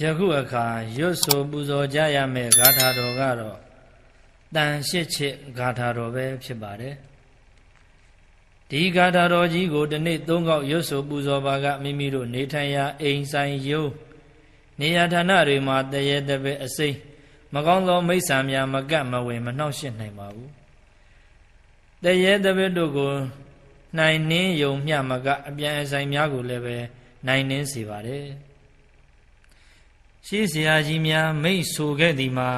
ယခုအခါရွတ်ဆိုပူဇော်ကြရမယ့်ဂါထာတော်ကတော့တန်ရှစ်ချစ်ဂါထာတော်ပဲဖြစ်ပါတယ်ဒီဂါထာတော်ကြီးကိုဒီနေ့သုံးခေါက်ရွတ်ဆိုပူဇော်ပါကမိမိတို့နေထိုင်ရာအိမ်ဆိုင်ယုံနေရာဌာနတွေမှာတရေတပည့်အစိမ့်မကောင်းသောမိစ္ဆာများမကတ်မဝင်မနှောက်ယှက်နိုင်ပါဘူးတရေတပည့်တို့ကိုနိုင်နှင်းယုံမျှမကအပြန်အဆိုင်များကိုလည်းပဲနိုင်နှင်းစေပါတယ် ရှေးဆရာကြီးများမိတ်ဆိုခဲ့သည်မှာ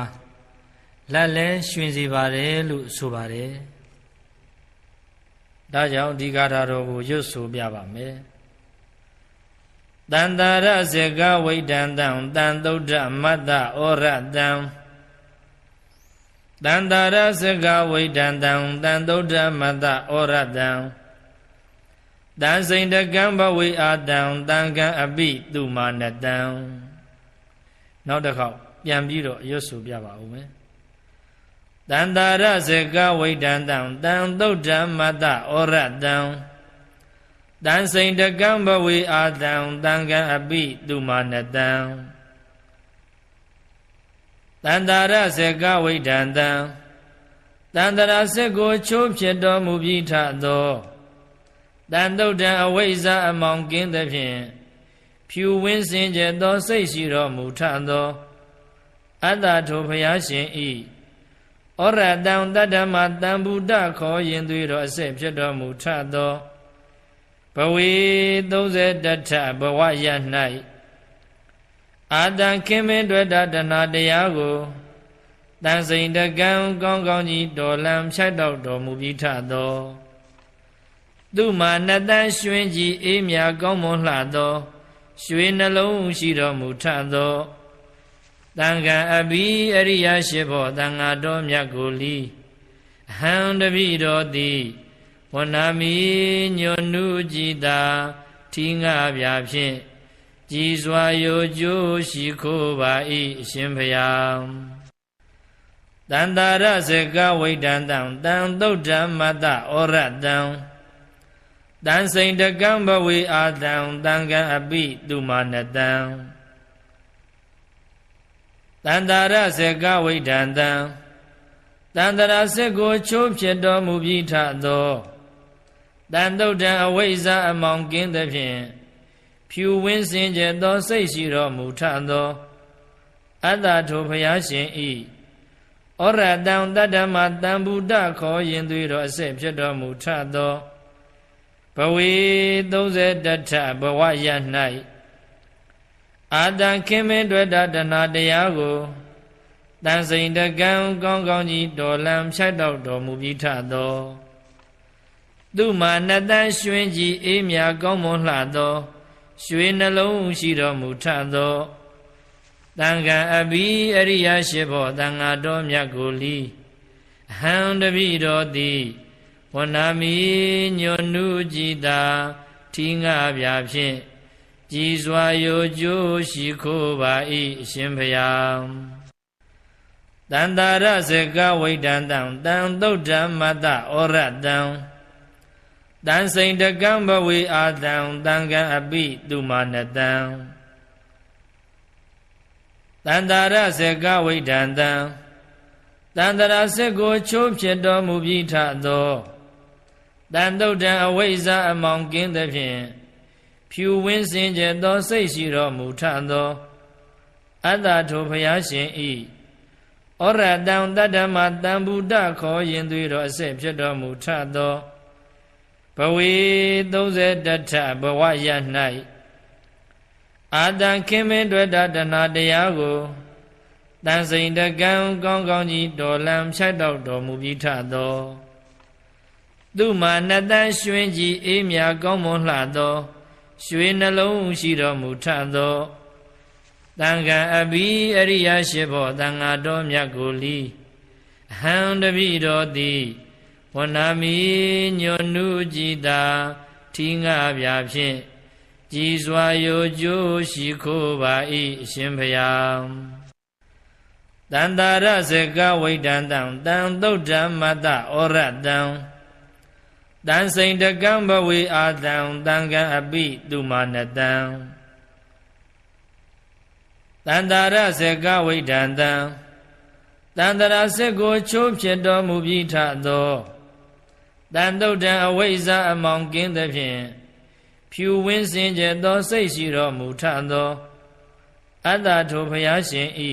လက်လဲရှင်စေပါတယ်လို့ဆိုပါတယ်။ဒါကြောင့်ဒီဂါထာတော်ကိုရွတ်ဆိုပြပါမယ်။တန်တာရဇကဝိဒန္တံတန်သုဒ္ဓမတ္တဩရတံတန်တာရဇကဝိဒန္တံတန်သုဒ္ဓမတ္တဩရတံတန်စိန်တကံဘဝိအာတံတန်ကံအပိတုမာနတံ နောက်တစ်ခေါက်ပြန်ပြီးတော့ရွတ်ဆိုပြပါဦးမယ်တန္တာရစေကဝိဒံတံတံသုဒ္ဓမတ္တဩရတံတန်စိန်တကံဘဝေအာတံတံကံအပိသူမာနတံတန္တာရစေကဝိဒံတံတန္တရာစေကိုချိုးဖြစ်တော်မူပြီးထသောတန်တုတ်တံအဝိဇ္ဇအမောင်ကင်းသဖြင့် ဖြူဝင်းစင်ကြသောစိတ်ရှိတော်မူထသောအတ္တထိုဘုရားရှင်ဤဩရတံတတ္တမတံဗုဒ္ဓခေါ်ရင်သွေတော်အစစ်ဖြစ်တော်မူထသောဘဝေ30တထဘဝရ၌အာတံခင်မင်းတွေ့တာတဏတရားကိုတန်စိန်တကံကောင်းကောင်းကြီးတော်လံဖြတ်တော့တော်မူပြီးထသောသူမှာနှစ်တန်းရွှင်ကြည်အေးမြကောင်းမွန်လှသော ရွှေနှလုံးရှိတော်မူထသောတန်ခါအဘိအရိယရှိဖို့တန်ဃာတော်မြတ်ကိုလီအဟံတပိတော်သည်ဝနာမီညွနုကြည်သာထီငါပြဖြင့်ကြည်စွာရိုကျိုးရှိခိုးပါ၏အရှင်ဖျားတန္တာရဇကဝိဒံတံတံသုဒ္ဓမတ္တဩရတံ တန်စိန်တကံဘဝေအာတံတံကံအပိသူမာနတံတန္တာရစေကဝိဒံတံတန္တရာစက်ကိုချိုးဖြစ်တော်မူပြီးထသောတန်တုတ်တံအဝိဇ္ဇအမောင်ကင်းသဖြင့်ဖြူဝင်းစင်ကြသောစိတ်ရှိတော်မူထသောအတ္တထိုဘုရားရှင်ဤဩရတံတတ္တမတံဗုဒ္ဓခေါ်ရင်သွေတော်အစစ်ဖြစ်တော်မူထသော ဘဝေ30တထဘဝရ၌အာတံခင်မင်းတွေ့တာတဏတရားကိုတန်စိန်တကံကောင်းကောင်းကြီးတော်လံဖြတ်တော့တော်မူပြီးထသောသူမှာနှစ်တန်းရွှင်ကြည်အေးမြကောင်းမွန်လှသော ရွှေနှလုံးရှိတော်မူထသောတန်ခါအဘိအရိယရှိဖို့တန်ဃာတော်မြတ်ကိုလီအဟံတပိတော်သည် ဝနာမီညွနုကြည်သာထီငါပြဖြင့်ကြည်စွာရိုကျိုးရှိခိုးပါ၏အရှင်ဖျားတန္တာရဇကဝိဒံတံတံသုဒ္ဓမတ္တဩရတံတန်စိန်တကံဘဝေအာတံတံကံအပိသူမာနတံတန္တာရဇကဝိဒံတံတန္တရာစက်ကိုချိုးဖြစ်တော်မူပြီးထသော တန်တုတ်တံအဝိဇ္ဇအမောင်ကင်းသဖြင့်ဖြူဝင်းစင်ကြသောစိတ်ရှိတော်မူထသော အတ္တထိုဘုရားရှင်ဤဩရတံတတ္တမတံဗုဒ္ဓခေါ်ရင်သွေတော်အစစ်ဖြစ်တော်မူထသောဘဝေ30တထဘဝရ၌အာတံခင်မင်းတွေ့တာတဏတရားကိုတန်စိန်တကံကောင်းကောင်းကြီးတော်လံဖြတ်တော့တော်မူပြီးထသော သူမှာနှစ်တန်းရွှင်ကြည်အေးမြကောင်းမွန်လှသော ရွှေနှလုံးရှိတော်မူထသောတန်ခါအဘိအရိယရှိဖို့တန်ဃာတော်မြတ်ကိုလီအဟံတပိတော်သည်ဝနာမီညွနုကြည်သာထီငါပြဖြင့်ကြည်စွာရိုကျိုးရှိခိုးပါ၏အရှင်ဖျားတန္တာရဇကဝိဒံတံတံသုဒ္ဓမတ္တဩရတံ တန်စိန်တကံဘဝေအာတံတံကံအပိသူမာနတံတတန္တာရစေကဝိဒန္တံတန္တရာစစ်ကိုချိုးဖြစ်တော်မူပြီးထသောတန်တုတ်တံအဝိဇ္ဇအမောင်ကင်းသဖြင့်ဖြူဝင်းစင်ကြသောစိတ်ရှိတော်မူထသောအတ္တထိုဘုရားရှင်ဤ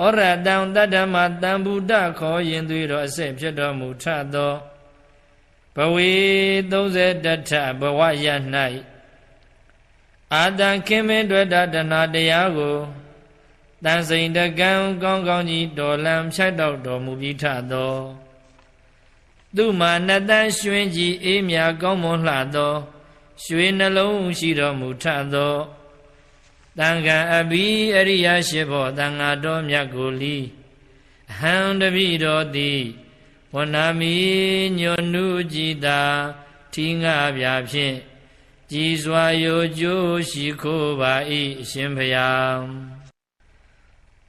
ဩရတံတတ္တမတံဗုဒ္ဓခေါ်ရင်သွေးတော်အစစ်ဖြစ်တော်မူထသော ဘဝေ30ထဘဝရ၌အာတံခင်မင်းတွေ့တာတဏတရားကိုတန်စိန်တကံကောင်းကောင်းကြီးတော်လံဖြတ်တော့တော်မူပြီးထသောသူမှာနတန်ရွှင်ကြီးအေးမြကောင်းမွန်လှသော ရွှေနှလုံးရှိတော်မူထသောတန်ခါအဘိအရိယရှိဘောတန်ဃာတော်မြတ်ကိုလီအဟံတပိတော်သည် ဝနာမီညွန်နုကြည်သာထီငါပြဖြင့်ကြည်စွာရိုကျိုးရှိခိုးပါ၏အရှင်ဖျား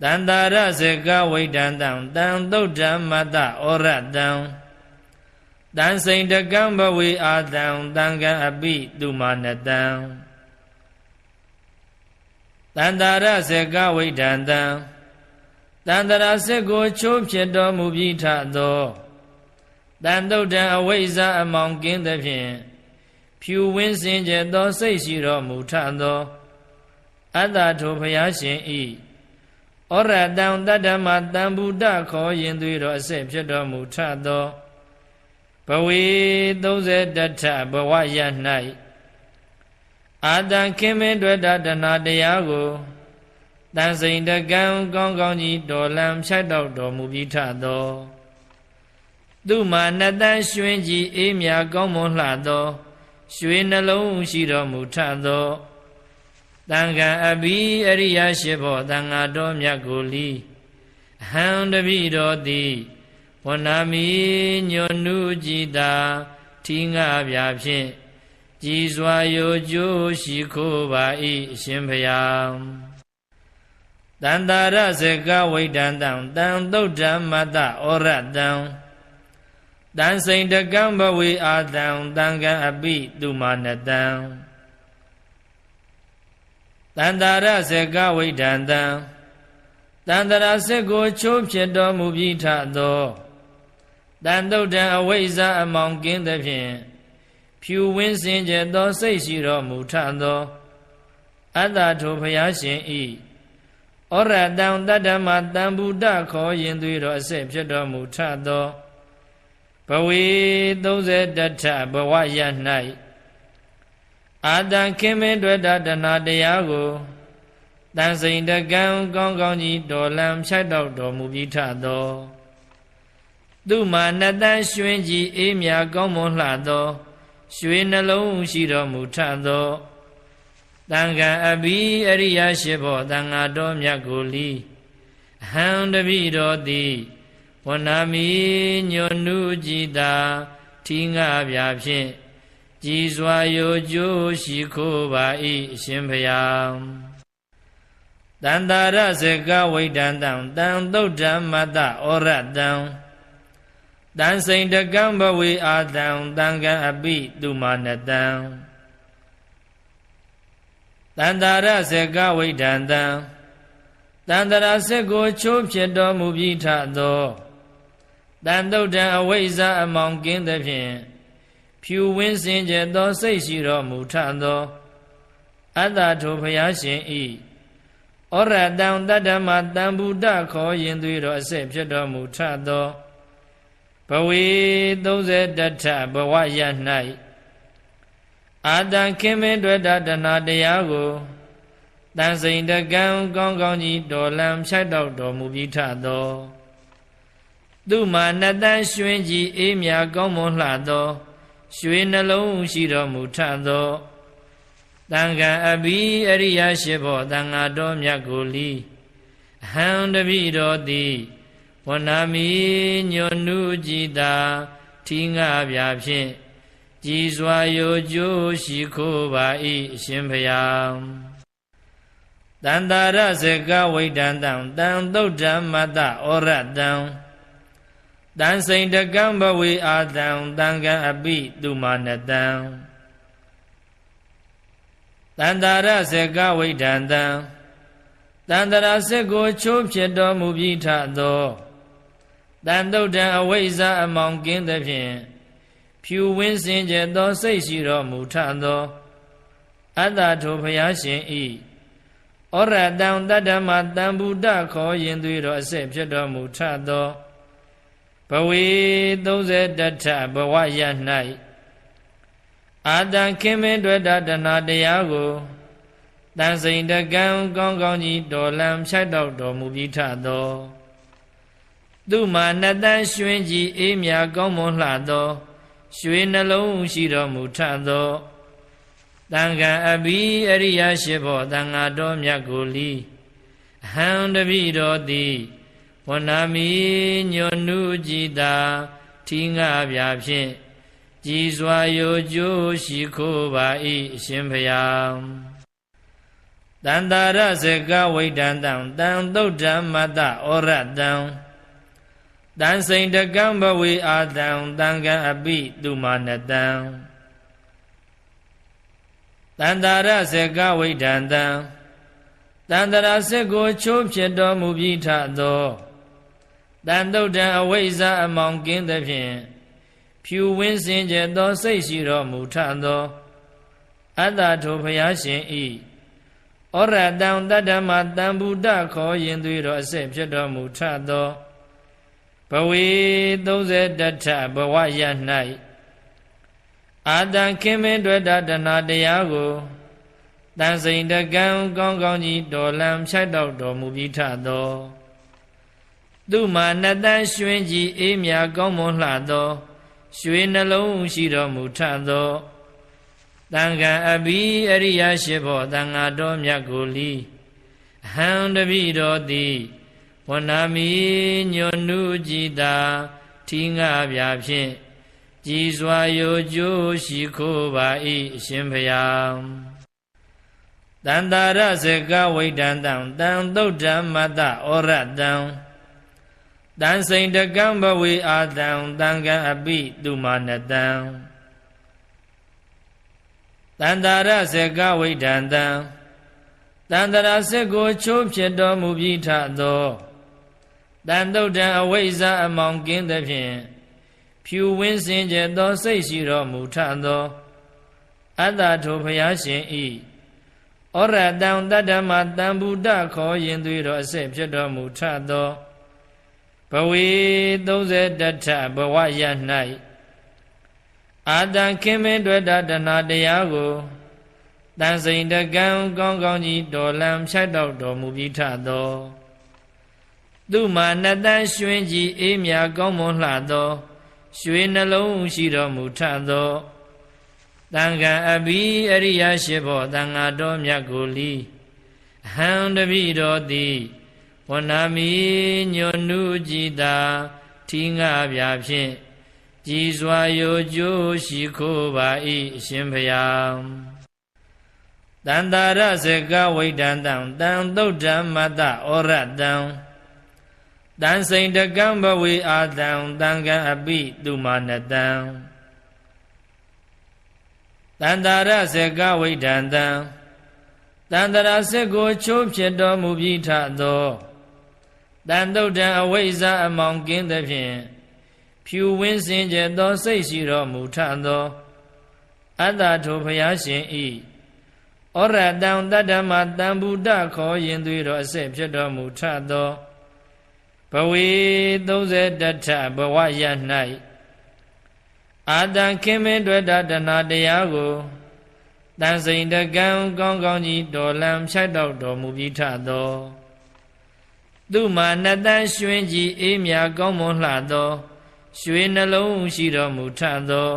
တန္တာရဇကဝိဒန္တံတံသုတ်ဓမ္မတဩရတံတန်စိန်တကံဘဝေအာတံတံကံအပိတုမာနတံတန္တာရဇကဝိဒန္တံတန္တရာစစ်ကိုချိုးဖြစ်တော်မူပြီးထသော တန်တုတ်တံအဝိဇ္ဇအမောင်ကင်းသဖြင့်ဖြူဝင်းစင်ကြသောစိတ်ရှိတော်မူထသော အတ္တထိုဘုရားရှင်ဤဩရတံတတ္တမတံဗုဒ္ဓခေါ်ရင်သွေးတော်အစစ်ဖြစ်တော်မူထသောဘဝေ30ထဘဝရ၌အာတံခင်မင်းတွေ့တာတဏတရားကိုတန်စိန်တကံကောင်းကောင်းကြီးတော်လံဖြတ်တော့တော်မူပြီးထသော သူမှာနတန်ရွှင်ကြီးအေးမြကောင်းမွန်လှသော ရွှေနှလုံးရှိတော်မူထသောတန်ခါအဘိအရိယရှိဘောတန်ဃာတော်မြတ်ကိုလီအဟံတပိတော်သည်ဝနာမီညွန်နုကြည်သာထီငါပြဖြင့်ကြည်စွာရိုကျိုးရှိခိုးပါ၏အရှင်ဖျားတန္တာရဇကဝိဒန္တံတံသုတ်ဓမ္မတဩရတံ တန်စိန်တကံဘဝေအာတံတံကံအပိတုမာနတံတန္တာရဇကဝိဒန္တံတန္တရာစစ်ကိုချိုးဖြစ်တော်မူပြီးထသောတန်တုတ်တံအဝိဇ္ဇအမောင်ကင်းသဖြင့်ဖြူဝင်းစင်ကြသောစိတ်ရှိတော်မူထသော အတ္တထိုဘုရားရှင်ဤဩရတံတတ္တမတံဗုဒ္ဓခေါ်ရင်သွေးတော်အစစ်ဖြစ်တော်မူထသော ဘဝေ30ထဘဝရ၌အာတံခင်မင်းတွေ့တာတဏတရားကိုတန်စိန်တကံကောင်းကောင်းကြီးတော်လံဖြတ်တော့တော်မူပြီးထသောသူမှာနတန်ရွှင်ကြီးအေးမြကောင်းမွန်လှသော ရွှေနှလုံးရှိတော်မူထသောတန်ခါအဘိအရိယရှိဘောတန်ဃာတော်မြတ်ကိုလီအဟံတပိတော်သည် ဝနာမီညွန်နုကြည်သာထီငါပြဖြင့်ကြည်စွာရိုကျိုးရှိခိုးပါ၏အရှင်ဖျားတန္တာရဇကဝိဒန္တံတံသုတ်ဓမ္မတဩရတံတန်စိန်တကံဘဝေအာတံတံကံအပိတုမာနတံတန္တာရဇကဝိဒန္တံတန္တရာစစ်ကိုချိုးဖြစ်တော်မူပြီးထသော တန်တုတ်တံအဝိဇ္ဇအမောင်ကင်းသဖြင့်ဖြူဝင်းစင်ကြသောစိတ်ရှိတော်မူထသော အတ္တထိုဘုရားရှင်ဤဩရတံတတ္တမတံဗုဒ္ဓခေါ်ရင်သွေးတော်အစစ်ဖြစ်တော်မူထသောဘဝေ30ထဘဝရ၌အာတံခင်မင်းတွေ့တာတဏတရားကိုတန်စိန်တကံကောင်းကောင်းကြီးတော်လံဖြတ်တော့တော်မူပြီးထသော သူမှာနတန်ရွှင်ကြီးအေးမြကောင်းမွန်လှသော ရွှေနှလုံးရှိတော်မူထသောတန်ခါအဘိအရိယရှိဘောတန်ဃာတော်မြတ်ကိုလီအဟံတပိတော်သည်ဝနာမီညွန်နုကြည်သာထီငါပြဖြင့်ကြည်စွာရိုကျိုးရှိခိုးပါ၏အရှင်ဖျားတန္တာရဇကဝိဒန္တံတံသုတ်ဓမ္မတဩရတံ တန်စိန်တကံဘဝေအာတံတံကံအပိတုမာနတံတန္တာရဇကဝိဒန္တံတန္တရာစစ်ကိုချိုးဖြစ်တော်မူပြီးထသောတန်တုတ်တံအဝိဇ္ဇအမောင်ကင်းသဖြင့်ဖြူဝင်းစင်ကြသောစိတ်ရှိတော်မူထသောအတ္တထိုဘုရားရှင်ဤဩရတံတတ္တမတံဗုဒ္ဓခေါ်ရင်သွေတော်အစစ်ဖြစ်တော်မူထသော ဘဝေ30တထဘဝရ၌အာတံခင်မင်းတွေ့တာတဏတရားကိုတန်စိန်တကံကောင်းကောင်းကြီးတော်လံဖြတ်တော့တော်မူပြီးထသောသူမှနှစ်တန်းရွှင်ကြီးအေးမြကောင်းမွန်လှသော ရွှေနှလုံးရှိတော်မူထသောတန်ခါအဘိအရိယရှိဘောတန်ဃာတော်မြတ်ကိုလီအဟံတပိတော်သည် ဝနာမီညွန်နုကြည်တာထီငါပြဖြင့်ကြည်စွာယိုကျိုးရှိခိုးပါ၏အရှင်ဖျားတန္တာရစေကဝိဒံတံတံသုတ်ဓမ္မတဩရတံတန်စိန်တကံဘဝေအာတံတံကံအပိသူမာနတံတန္တာရစေကဝိဒံတံတန္တရာစစ်ကိုချိုးဖြစ်တော်မူပြီးထသော တန်တုတ်တံအဝိဇ္ဇအမောင်ကင်းသဖြင့်ဖြူဝင်းစင်ကြသောစိတ်ရှိတော်မူထသောအတ္တထိုဘုရားရှင်ဤဩရတံတတ္တမတံဗုဒ္ဓခေါ်ရင်သွေတော်အစစ်ဖြစ်တော်မူထသောဘဝေ30တထဘဝရ၌အာတံခင်မင်းတွေ့တာတဏတရားကိုတန်စိန်တကံကောင်းကောင်းကြီးတော်လံဖြတ်တော့တော်မူပြီးထသော သူမှနှစ်တန်းရွှင်ကြီးအေးမြကောင်းမွန်လှသော ရွှေနှလုံးရှိတော်မူထသောတန်ခါအဘိအရိယရှိဘောတန်ဃာတော်မြတ်ကိုလီအဟံတပိတော်သည်ဝနာမီညွန်နုကြည်တာထီငါပြဖြင့်ကြည်စွာယိုကျိုးရှိခိုးပါ၏အရှင်ဖျားတန္တာရစေကဝိဒံတံတံသုတ်ဓမ္မတဩရတံ တန်စိန်တကံဘဝေအာတံတံကံအပိသူမာနတံတန္တာရစေကဝိဒံတံတန္တရာစစ်ကိုချိုးဖြစ်တော်မူပြီးထသောတန်တုတ်တံအဝိဇ္ဇအမောင်ကင်းသဖြင့်ဖြူဝင်းစင်ကြသောစိတ်ရှိတော်မူထသောအတ္တထိုဘုရားရှင်ဤဩရတံတတ္တမတံဗုဒ္ဓခေါ်ရင်သွေတော်အစစ်ဖြစ်တော်မူထသော ဘဝေ30တထဘဝရ၌အာတံခင်မင်းတွေ့တာတဏတရားကိုတန်စိန်တကံကောင်းကောင်းကြီးတော်လံဖြတ်တော့တော်မူပြီးထသောသူမှနှစ်တန်းရွှင်ကြီးအေးမြကောင်းမွန်လှသော ရွှေနှလုံးရှိတော်မူထသောတန်ခါအဘိအရိယရှိဘောတန်ဃာတော်မြတ်ကိုလီအဟံတပိတော်သည် ဝနာမီညွန်နုကြည်တာထီငါပြဖြင့်ကြည်စွာယိုကျိုးရှိခိုးပါ၏အရှင်ဖျားတန္တာရစေကဝိဒံတံတံသုတ်ဓမ္မတဩရတံတန်စိန်တကံဘဝေအာတံတံကံအပိသူမာနတံတန္တာရစေကဝိဒံတံတန္တရာစစ်ကိုချိုးဖြစ်တော်မူပြီးထသော တန်တုတ်တံအဝိဇ္ဇအမောင်ကင်းသဖြင့်ဖြူဝင်းစင်ကြသောစိတ်ရှိတော်မူထသောအတ္တထိုဘုရားရှင်ဤဩရတံတတ္တမတံဗုဒ္ဓခေါ်ရင်သွေတော်အစစ်ဖြစ်တော်မူထသောဘဝေ30တထဘဝရ၌အာတံခင်မင်းတွေ့တာတဏတရားကိုတန်စိန်တကံကောင်းကောင်းကြီးတော်လံဖြတ်တော့တော်မူပြီးထသော သူမှနှစ်တန်းရွှင်ကြီးအေးမြကောင်းမွန်လှသော ရွှေနှလုံးရှိတော်မူထသော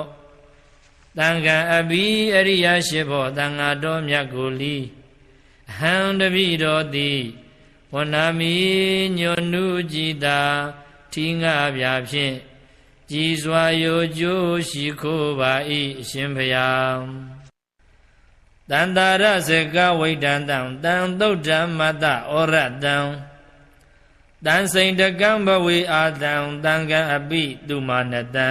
တန်ခါအဘိအရိယရှိဘောတန်ဃာတော်မြတ်ကိုလီအဟံတပိတော်သည်ဝနာမီညွန်နုကြည်တာထီငါပြဖြင့်ကြည်စွာယိုကျိုးရှိခိုးပါ၏အရှင်ဖျားတန္တာရစေကဝိဒံတံတံသုတ်ဓမ္မတဩရတံ တန်စိန်တကံဘဝေအာတံတံကံအပိသူမာနတံ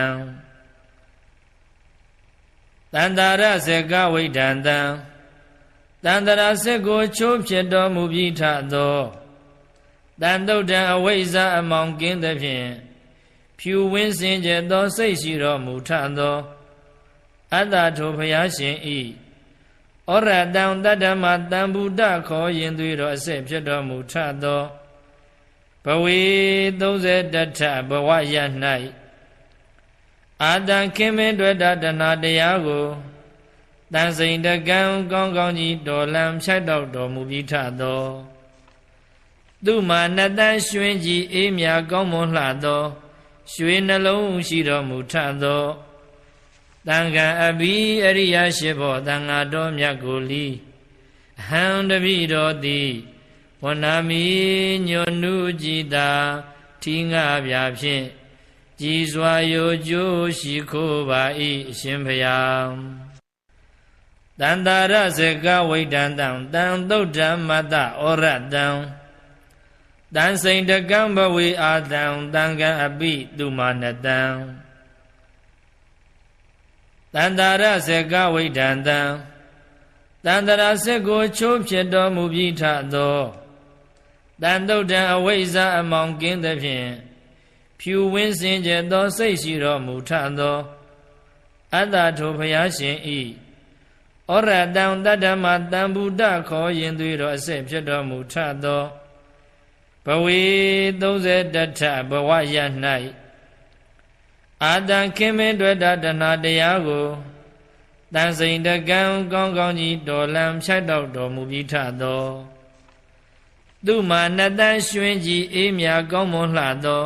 တန္တာရစေကဝိဒံတံတန္တရာစစ်ကိုချိုးဖြစ်တော်မူပြီးထသောတန်တုတ်တံအဝိဇ္ဇအမောင်ကင်းသဖြင့်ဖြူဝင်းစင်ကြသောစိတ်ရှိတော်မူထသောအတ္တထိုဘုရားရှင်ဤဩရတံတတ္တမတံဗုဒ္ဓခေါ်ရင်သွေတော်အစစ်ဖြစ်တော်မူထသော ဘဝေ30တထဘဝရ၌အာတံခင်မင်းတွေ့တာတဏတရားကိုတန်စိန်တကံကောင်းကောင်းကြီးတော်လံဖြတ်တော့တော်မူပြီးထသောသူမှာနတန်ရွှင်ကြီးအေးမြကောင်းမွန်လှသောရွှေနှလုံးရှိတော်မူထသောတန်ခံအဘိအရိယရှိဘောတန်ဃာတော်မြတ်ကိုလီအဟံတပိတော်သည် ဝနာမီညွန်နုကြည်တာထီငါပြဖြင့်ကြည်စွာရိုကျိုးရှိခိုးပါ၏အရှင်ဖျားတန္တာရဇကဝိတံတံတံသုတ်ဓမ္မတဩရတံတန်စိန်တကံဘဝေအာတံတံကံအပိသူမာနတံတန္တာရဇကဝိတံတံတန္တရာစစ်ကိုချိုးဖြစ်တော်မူပြီးထသော တန်တုတ်တံအဝိဇ္ဇအမောင်ကင်းသဖြင့်ဖြူဝင်းစင်ကြသောစိတ်ရှိတော်မူထသောအတ္တထိုဘုရားရှင်ဤဩရတံတတ္တမတံဗုဒ္ဓခေါ်ရင်သွေတော်အစစ်ဖြစ်တော်မူထသောဘဝေ30တထဘဝရ၌အာတံခင်မင်းတွေ့တာတဏတရားကိုတန်စိန်တကံကောင်းကောင်းကြီးတော်လံဖြတ်တော့တော်မူပြီးထသော သူမှာနတန်ရွှင်ကြီးအေးမြကောင်းမွန်လှသော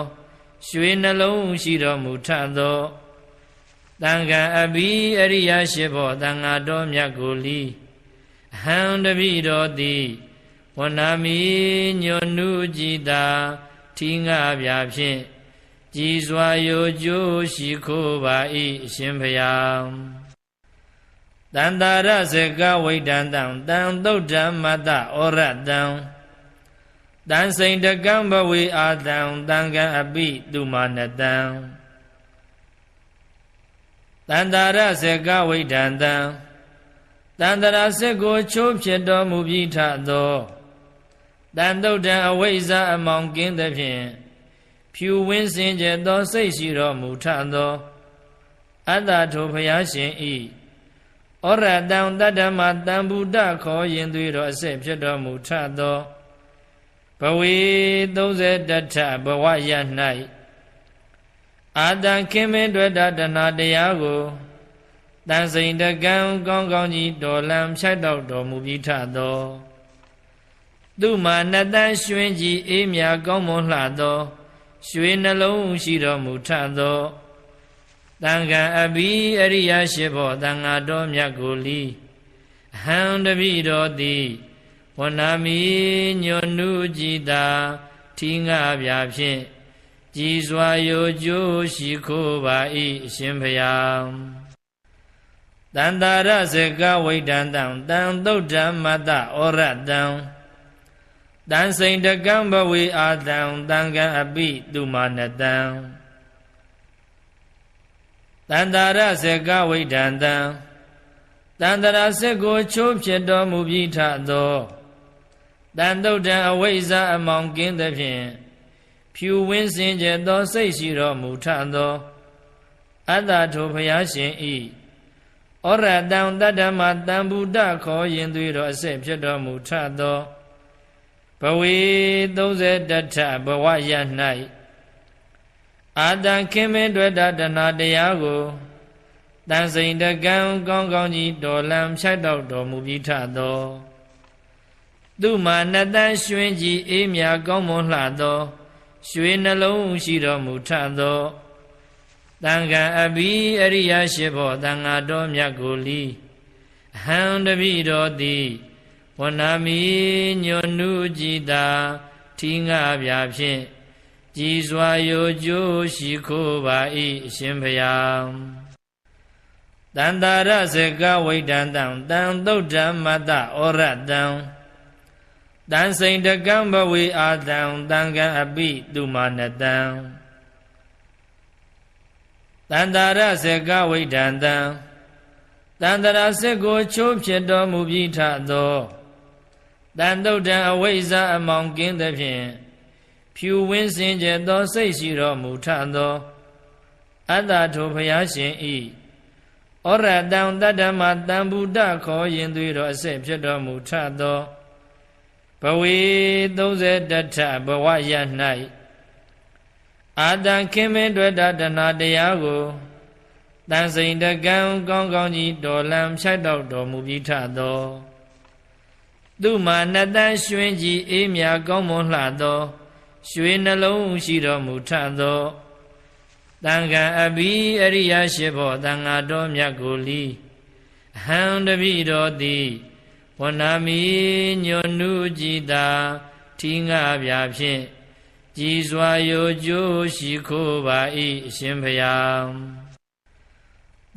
ရွှေနှလုံးရှိတော်မူထသောတန်ခံအဘိအရိယရှိဘောတန်ဃာတော်မြတ်ကိုလီအဟံတပိတော်သည်ဝနာမီညွန်နုကြည်တာထီငါပြဖြင့်ကြည်စွာရိုကျိုးရှိခိုးပါ၏အရှင်ဖျားတန္တာရဇကဝိတံတံတံသုတ်ဓမ္မတဩရတံ တန်စိန်တကံဘဝေအာတံတံကံအပိသူမာနတံတန္တာရဇကဝိဒံတံတန္တရာစစ်ကိုချိုးဖြစ်တော်မူပြီးထသောတန်တုတ်တံအဝိဇ္ဇအမောင်ကင်းသဖြင့်ဖြူဝင်းစင်ကြသောစိတ်ရှိတော်မူထသော အတ္တထိုဘုရားရှင်ဤဩရတံတတ္တမတံဗုဒ္ဓခေါ်ရင်သွေတော်အစစ်ဖြစ်တော်မူထသော ဘဝေ30တထဘဝရ၌အာတံခင်မင်းတွေ့တာတဏတရားကိုတန်စိန်တကံကောင်းကောင်းကြီးတော်လံဖြတ်တော့တော်မူပြီးထသောသူမှာနတန်ရွှင်ကြီးအေးမြကောင်းမွန်လှသော ရွှေနှလုံးရှိတော်မူထသောတန်ခံအဘိအရိယရှိဘောတန်ဃာတော်မြတ်ကိုလီအဟံတပိတော်သည် ဝနာမီညွန်နုကြည်တာထီငါပြဖြင့်ကြည်စွာရိုကျိုးရှိခိုးပါ၏အရှင်ဖျားတန္တာရဇကဝိတံတံတံသုတ်ဓမ္မတဩရတံတန်စိန်တကံဘဝေအာတံတံကံအပိသူမာနတံတန္တာရဇကဝိတံတံတန္တရာစစ်ကိုချိုးဖြစ်တော်မူပြီးထသော တန်တုတ်တံအဝိဇ္ဇအမောင်ကင်းသဖြင့်ဖြူဝင်းစင်ကြသောစိတ်ရှိတော်မူထသောအတ္တထိုဘုရားရှင်ဤဩရတံတတ္တမတံဗုဒ္ဓခေါ်ရင်သွေတော်အစစ်ဖြစ်တော်မူထသောဘဝေ30တထဘဝရ၌အာတံခင်မင်းတွေ့တာတဏတရားကိုတန်စိန်တကံကောင်းကောင်းကြီးတော်လံဖြတ်တော့တော်မူပြီးထသော သူမှာနတန်ရွှင်ကြီးအေးမြကောင်းမွန်လှသော ရွှေနှလုံးရှိတော်မူထသောတန်ခံအဘိအရိယရှိဘောတန်ဃာတော်မြတ်ကိုလီအဟံတပိတော်သည်ဝနာမီညွန်နုကြည်တာထီငါပြဖြင့်ကြည်စွာရိုကျိုးရှိခိုးပါ၏အရှင်ဖျားတန္တာရဇကဝိတံတံတံသုတ်ဓမ္မတဩရတံ တန်စိန်တကံဘဝေအာတံတံကံအပိသူမာနတံတန္တာရဇကဝိဒံတံတတန္တရာစစ်ကိုချိုးဖြစ်တော်မူပြီးထသောတန်တုတ်တံအဝိဇ္ဇအမောင်ကင်းသဖြင့်ဖြူဝင်းစင်ကြသောစိတ်ရှိတော်မူထသောအတ္တထိုဘုရားရှင်ဤဩရတံတတ္တမတံဗုဒ္ဓခေါ်ရင်သွေးတော်အစစ်ဖြစ်တော်မူထသော ဘဝေ30တထဘဝရ၌အာတံခင်မင်းတွေ့တာတဏတရားကိုတန်စိန်တကံကောင်းကောင်းကြီးတော်လံဖြတ်တော့တော်မူပြီးထသော သူမှာနှစ်တန်းရွှင်ကြီးအေးမြကောင်းမွန်လှသော ရွှေနှလုံးရှိတော်မူထသောတန်ခါအဘိအရိယရှိဘောတန်ဃာတော်မြတ်ကိုလီအဟံတပိတော်သည် ဝနာမီညွန်နုကြည်သာထီငါပြဖြင့်ကြည်စွာရိုကျိုးရှိခိုးပါ၏အရှင်ဖျား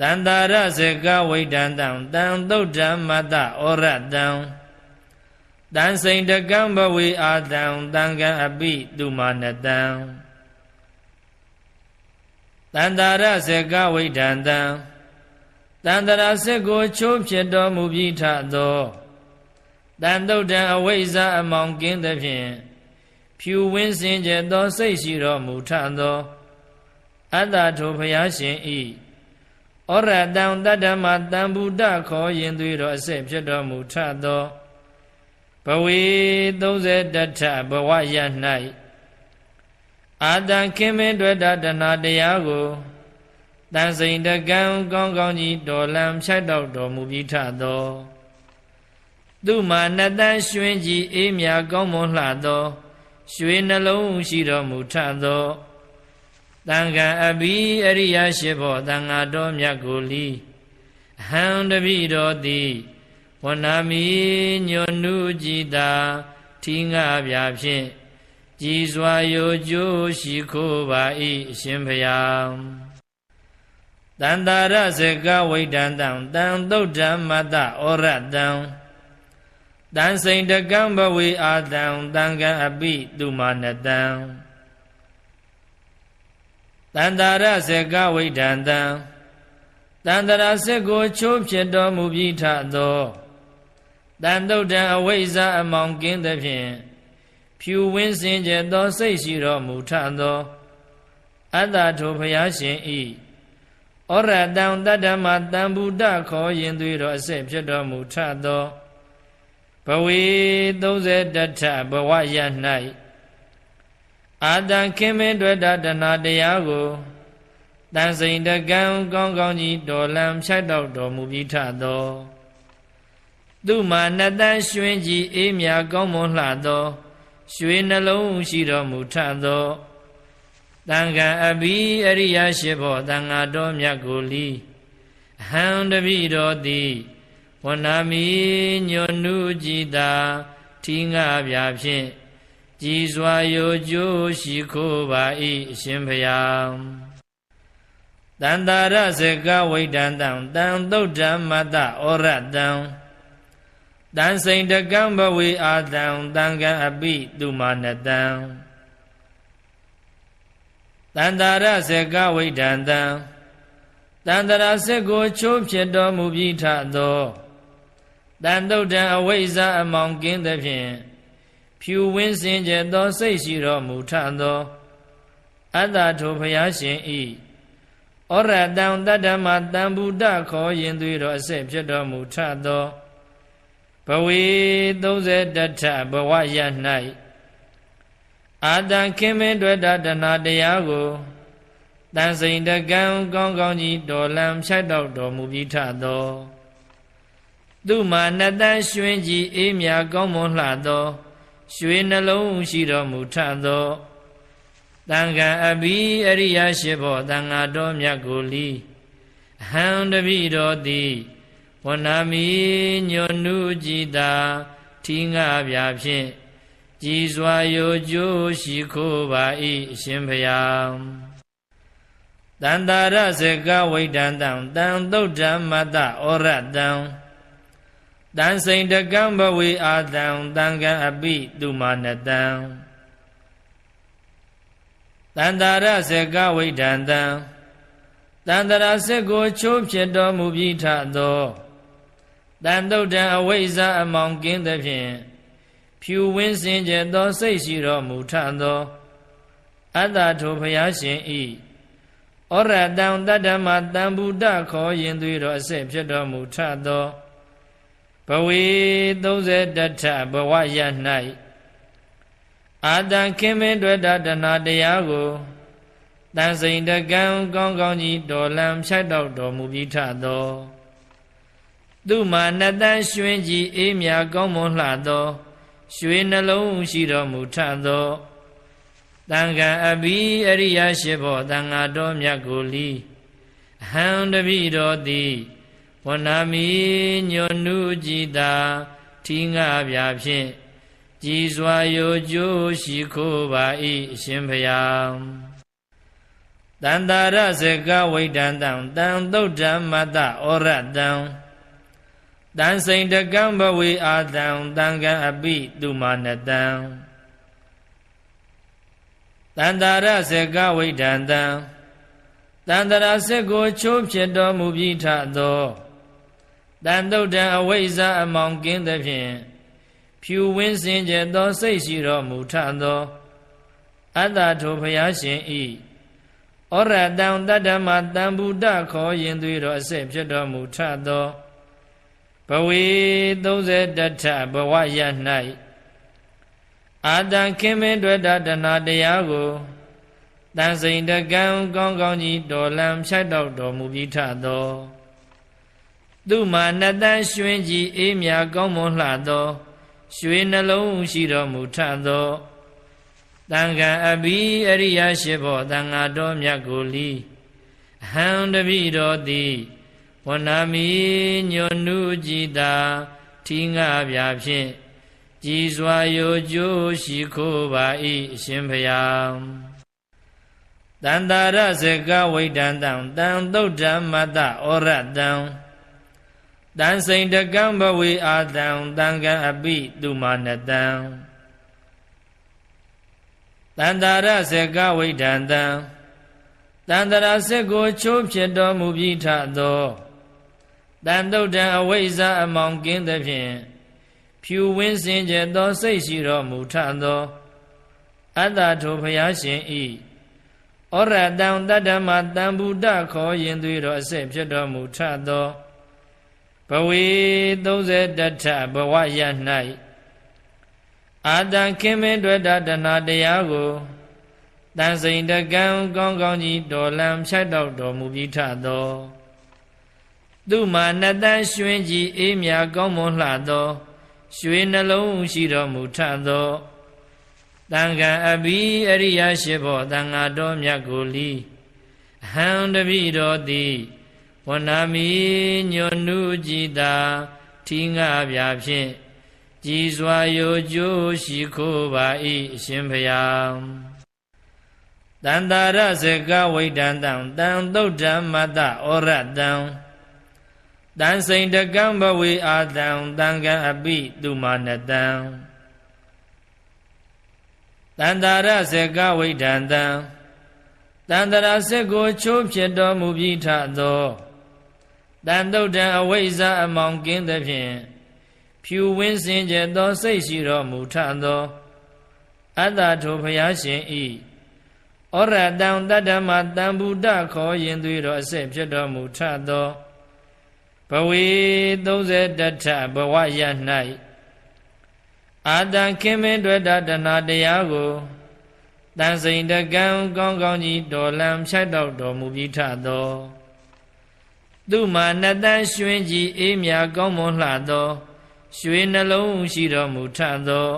တန္တာရဇကဝိတံတံတံသုတ်ဓမ္မတဩရတံတန်စိန်တကံဘဝေအာတံတံကံအပိတုမာနတံတန္တာရဇကဝိတံတံတန္တရာစစ်ကိုချိုးဖြစ်တော်မူပြီးထသော တန်တုတ်တံအဝိဇ္ဇအမောင်ကင်းသဖြင့်ဖြူဝင်းစင်ကြသောစိတ်ရှိတော်မူထသော အတ္တထိုဘုရားရှင်ဤဩရတံတတ္တမတံဗုဒ္ဓခေါ်ရင်သွေးတော်အစစ်ဖြစ်တော်မူထသောဘဝေ30တထဘဝရ၌အာတံခင်မင်းတွေ့တာတဏတရားကိုတန်စိန်တကံကောင်းကောင်းကြီးတော်လံဖြတ်တော့တော်မူပြီးထသော သူမှာနှစ်တန်းရွှင်ကြီးအေးမြကောင်းမွန်လှသော ရွှေနှလုံးရှိတော်မူထသောတန်ခါအဘိအရိယရှိဘောတန်ဃာတော်မြတ်ကိုလီအဟံတပိတော်သည်ဝနာမီညွန်နုကြည်သာထီငါပြဖြင့်ကြည်စွာရိုကျိုးရှိခိုးပါ၏အရှင်ဖျားတန္တာရဇကဝိတံတံတံသုတ်ဓမ္မတဩရတံ တန်စိန်တကံဘဝေအာတံတံကံအပိတုမာနတံတန္တာရဇကဝိဒံတံတန္တရာစစ်ကိုချိုးဖြစ်တော်မူပြီးထသောတန်တုတ်တံအဝိဇ္ဇအမောင်ကင်းသဖြင့်ဖြူဝင်းစင်ကြသောစိတ်ရှိတော်မူထသောအတ္တထိုဘုရားရှင်ဤဩရတံတတ္တမတံဗုဒ္ဓခေါ်ရင်သွေးတော်အစစ်ဖြစ်တော်မူထသော ဘဝေ30တထဘဝရ၌အာတံခင်မင်းတွေ့တာတဏတရားကိုတန်စိန်တကံကောင်းကောင်းကြီးတော်လံဖြတ်တော့တော်မူပြီးထသောသူမှာနှစ်တန်းရွှင်ကြီးအေးမြကောင်းမွန်လှသော ရွှေနှလုံးရှိတော်မူထသောတန်ခါအဘိအရိယရှိဘောတန်ဃာတော်မြတ်ကိုလီအဟံတပိတော်သည် ဝနာမီညွန်နုကြည်သာထီငါပြဖြင့်ကြည်စွာရိုကျိုးရှိခိုးပါ၏အရှင်ဖျားတန္တာရဇကဝိတံတံတံသုတ်ဓမ္မတဩရတံတန်စိန်တကံဘဝေအာတံတံကံအပိတုမာနတံတန္တာရဇကဝိတံတံတန္တရာစစ်ကိုချိုးဖြစ်တော်မူပြီးထသော တန်တုတ်တံအဝိဇ္ဇအမောင်ကင်းသဖြင့်ဖြူဝင်းစင်ကြသောစိတ်ရှိတော်မူထသော အတ္တထိုဘုရားရှင်ဤဩရတံတတ္တမတံဗုဒ္ဓခေါ်ရင်သွေးတော်အစစ်ဖြစ်တော်မူထသောဘဝေ30တထဘဝရ၌အာတံခင်မင်းတွေ့တာတဏတရားကိုတန်စိန်တကံကောင်းကောင်းကြီးတော်လံဖြတ်တော့တော်မူပြီးထသော သူမှာနှစ်တန်းရွှင်ကြီးအေးမြကောင်းမွန်လှသော ရွှေနှလုံးရှိတော်မူထသောတန်ခါအဘိအရိယရှိဘောတန်ဃာတော်မြတ်ကိုလီအဟံတပိတော်သည်ဝနာမီညွန်နုကြည်သာထီငါပြဖြင့်ကြည်စွာရိုကျိုးရှိခိုးပါ၏အရှင်ဖျားတန္တာရဇကဝိတံတံတံသုတ်ဓမ္မတဩရတံ တန်စိန်တကံဘဝေအာတံတံကံအပိတုမာနတံတန္တာရဇကဝိဒံတံတန္တရာစစ်ကိုချိုးဖြစ်တော်မူပြီးထသောတန်တုတ်တံအဝိဇ္ဇအမောင်ကင်းသဖြင့်ဖြူဝင်းစင်ကြသောစိတ်ရှိတော်မူထသော အတ္တထိုဘုရားရှင်ဤဩရတံတတ္တမတံဗုဒ္ဓခေါ်ရင်သွေတော်အစစ်ဖြစ်တော်မူထသော ဘဝေ30တထဘဝရ၌အာတံခင်မင်းတွေ့တာတဏတရားကိုတန်စိန်တကံကောင်းကောင်းကြီးတော်လံဖြတ်တော့တော်မူပြီးထသောသူမှနှစ်တန်းရွှင်ကြီးအေးမြကောင်းမွန်လှသော ရွှေနှလုံးရှိတော်မူထသောတန်ခါအဘိအရိယရှိဘောတန်ဃာတော်မြတ်ကိုလီအဟံတပိတော်သည် ဝနာမီညွန်နုကြည်သာထီငါပြဖြင့်ကြည်စွာယိုကျိုးရှိခိုးပါ၏အရှင်ဖျားတန္တာရဇကဝိတံတံတံသုတ်ဓမ္မတဩရတံတန်စိန်တကံဘဝေအာတံတံကံအပိသူမာနတံတန္တာရဇကဝိတံတံတန္တရာစစ်ကိုချိုးဖြစ်တော်မူပြီးထသော တန်တုတ်တံအဝိဇ္ဇအမောင်ကင်းသဖြင့်ဖြူဝင်းစင်ကြသောစိတ်ရှိတော်မူထသောအတ္တထိုဘုရားရှင်ဤဩရတံတတ္တမတံဗုဒ္ဓခေါ်ရင်သွေတော်အစစ်ဖြစ်တော်မူထသောဘဝေ30တထဘဝရ၌အာတံခင်မင်းတွေ့တာတဏတရားကိုတန်စိန်တကံကောင်းကောင်းကြီးတော်လံဖြတ်တော့တော်မူပြီးထသော သူမှနှစ်တန်းရွှင်ကြီးအေးမြကောင်းမွန်လှသော ရွှေနှလုံးရှိတော်မူထသောတန်ခါအဘိအရိယရှိဘောတန်ဃာတော်မြတ်ကိုလီအဟံတပိတော်သည်ဝနာမီညွန်နုကြည်သာထီငါပြဖြင့်ကြည်စွာယိုကျိုးရှိခိုးပါ၏အရှင်ဖျားတန္တာရဇကဝိတံတံတံသုတ်ဓမ္မတဩရတံ တန်စိန်တကံဘဝေအာတံတံကံအပိသူမာနတံတန္တာရဇကဝိတံတံတန္တရာစစ်ကိုချိုးဖြစ်တော်မူပြီးထသောတန်တုတ်တံအဝိဇ္ဇအမောင်ကင်းသဖြင့်ဖြူဝင်းစင်ကြသောစိတ်ရှိတော်မူထသောအတ္တထိုဘုရားရှင်ဤဩရတံတတ္တမတံဗုဒ္ဓခေါ်ရင်သွေတော်အစစ်ဖြစ်တော်မူထသော ဘဝေ30တထဘဝရ၌အာတံခင်မင်းတွေ့တာတဏတရားကိုတန်စိန်တကံကောင်းကောင်းကြီးတော်လံဖြတ်တော့တော်မူပြီးထသောသူမှနှစ်တန်းရွှင်ကြီးအေးမြကောင်းမွန်လှသော ရွှေနှလုံးရှိတော်မူထသောတန်ခါအဘိအရိယရှိဘောတန်ဃာတော်မြတ်ကိုလီအဟံတပိတော်သည် ဝနာမီညွန်နုကြည်သာထီငါပြဖြင့်ကြည်စွာယိုကျိုးရှိခိုးပါ၏အရှင်ဖျားတန္တာရဇကဝိတံတံတံသုတ်ဓမ္မတဩရတံတန်စိန်တကံဘဝေအာတံတံကံအပိသူမာနတံတန္တာရဇကဝိတံတံတန္တရာစစ်ကိုချိုးဖြစ်တော်မူပြီးထသော တန်တုတ်တံအဝိဇ္ဇအမောင်ကင်းသဖြင့်ဖြူဝင်းစင်ကြသောစိတ်ရှိတော်မူထသောအတ္တထိုဘုရားရှင်ဤဩရတံတတ္တမတံဗုဒ္ဓခေါ်ရင်သွေတော်အစစ်ဖြစ်တော်မူထသောဘဝေ30တထဘဝရ၌အာတံခင်မင်းတွေ့တာတဏတရားကိုတန်စိန်တကံကောင်းကောင်းကြီးတော်လံဖြတ်တော့တော်မူပြီးထသော သူမှနှစ်တန်းရွှင်ကြီးအေးမြကောင်းမွန်လှသော ရွှေနှလုံးရှိတော်မူထသော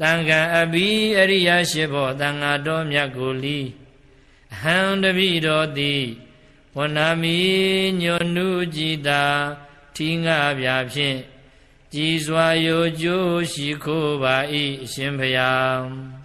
တန်ခါအဘိအရိယရှိဘောတန်ဃာတော်မြတ်ကိုလီအဟံတပိတော်သည်ဝနာမီညွန်နုကြည်သာထီငါပြဖြင့်ကြည်စွာယိုကျိုးရှိခိုးပါ၏အရှင်ဖျား